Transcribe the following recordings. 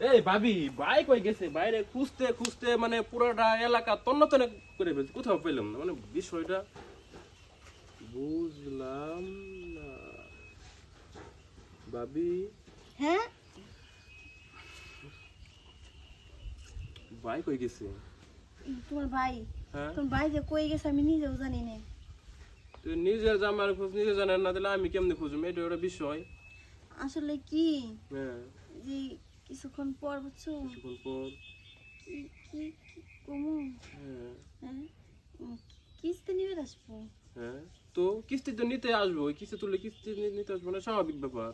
এই ভাবি ভাই কই গেছে? বাইরে খুঁজতে খুঁজতে মানে পুরোটা এলাকা তন্ন তন্ন করে ফেলছে। কোথাও পেলাম না। মানে বিষয়টা বুঝলাম না। ভাবি? হ্যাঁ? ভাই কই গেছে? তোমার ভাই? হ্যাঁ? তোমার ভাই যে কই গেছে আমি নিজেও জানি না। তুই নিজের জামার খোঁজ নিজে জানেন না তাহলে আমি কেমনে খুঁজুম এটা ওটা বিষয়। আসলে কি? হ্যাঁ। যে কিছুক্ষণ পর বুঝছ? কিছুক্ষণ পর। কি কি কমু? হ্যাঁ। হ্যাঁ? কিস্তি নিয়ে আসব? হ্যাঁ। তো কিস্তি তো নিতে আসব কিস্তি তুললে কিস্তি নিতে আসব না স্বাভাবিক ব্যাপার।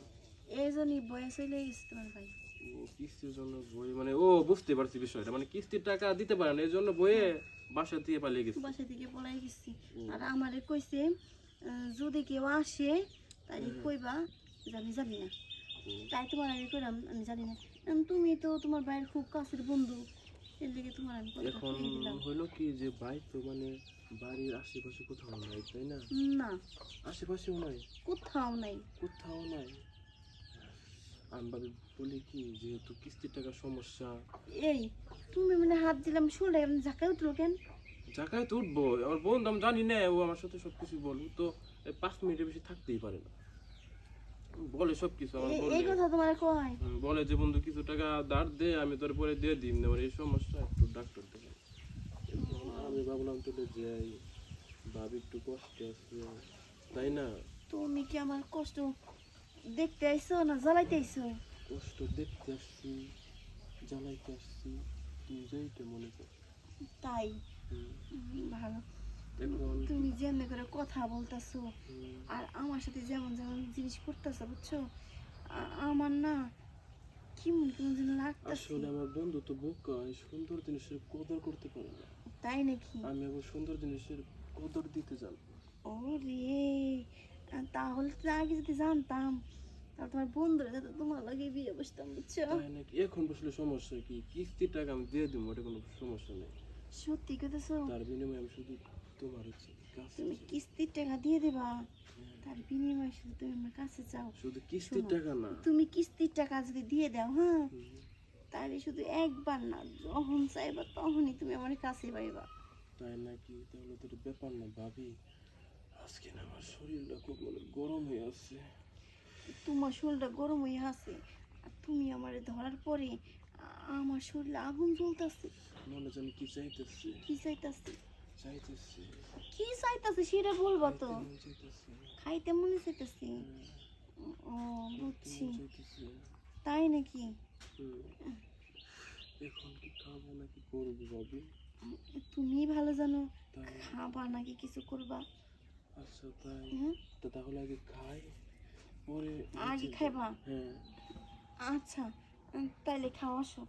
এই জন্যই বয়স হইলে গেছে তোমার ভাই ও কিস্তির জন্য বই মানে ও বুঝতে পারছি বিষয়টা মানে কিস্তির টাকা দিতে পারে না এই জন্য বইয়ে বাসা দিয়ে পালিয়ে গেছে। বাসা থেকে পলাই গেছি। আর আমারে কইছে যদি কেউ আসে তাই কইবা যে আমি জানি না। তাই তোমার আমি কইলাম আমি জানি না। তুমি তো তোমার ভাইয়ের খুব কাছের বন্ধু। এর লিগে তোমার আমি এখন হলো কি যে বাইক তো মানে বাড়ির আশেপাশে কোথাও নাই তাই না? না। আশেপাশেও নাই? কোথাও নাই। কোথাও নাই? আমি বলি কি যেহেতু কিস্তির টাকার সমস্যা। এই তুমি মানে হাত দিলাম শুনলে ঝাঁকায় উঠল কেন? জায়গায় তো উঠবো। আমার বন্ধু আমি জানি না ও আমার সাথে সবকিছু বলব তো পাঁচ মিনিটের বেশি থাকতেই পারে না। বলে সবকিছু আমার এ- বলে এই কথা তোমার কয়? বলে যে বন্ধু কিছু টাকা ধার দে আমি তোর পরে দিয়ে দিন আমার এই সমস্যা একটু ডাক্তার দেখে আমি ভাবলাম তোকে যাই। ভাবি একটু কষ্টে আছে তাই না? তুমি কি আমার কষ্ট দেখতে আইছো না জ্বালাইতে আইছো? কষ্ট দেখতে আসছি জ্বালাইতে আসছি। তুই যেইটা মনে কর। তাই? ভালো। তুমি যেমনি করে কথা বলতেছো আর আমার সাথে যেমন যেমন জিনিস করতেছো বুঝছ? আমার না কেমন কেমন যেন লাগতেছে। আসলে আমার বন্ধু তো বোকা সুন্দর জিনিসের কদর করতে পারে না। তাই নাকি? আমি আবার সুন্দর জিনিসের কদর দিতে জানি ও রে তাহলে তো আগে যদি জানতাম তাহলে তোমার বন্ধুরা যাতে তোমার লাগে বিয়ে বসতাম বুঝছ? তাই নাকি? এখন বসলে সমস্যা কি? কিস্তির টাকা আমি দিয়ে দিব ওটা কোনো সমস্যা নেই। সত্যি কইতেছো তার বিনিময়ে আমি শুধু তুমি কিস্তির টাকা দিয়ে দেবা তার বিনিময়ে শুধু তুমি আমার কাছে চাও শুধু কিস্তির টাকা না। তুমি কিস্তির টাকা যদি দিয়ে দাও হ্যাঁ তাহলে শুধু একবার না যখন চাইবা তখনই তুমি আমার কাছে পাইবা। তাই নাকি? তাহলে তো ব্যাপার না ভাবি। আজকে না আমার শরীরটা খুব মানে গরম হয়ে আছে। তোমার শরীরটা গরম হয়ে আছে আর তুমি আমারে ধরার পরে আমার শরীরে আগুন জ্বলতেছে। মনে জানি কি চাইতেছে। কি চাইতেছে? কি চাইতাছে সেটা বলবা তো। খাইতে মন চাইতেছে। ও বুঝছি। তাই নাকি? এখন কি খাব নাকি করব ভাবি? তুমি ভালো জানো খাবা নাকি কিছু করবা। আচ্ছা তাই। তো তাহলে আগে খাই পরে আগে খাইবা? হ্যাঁ। আচ্ছা তাইলে খাওয়া আসো।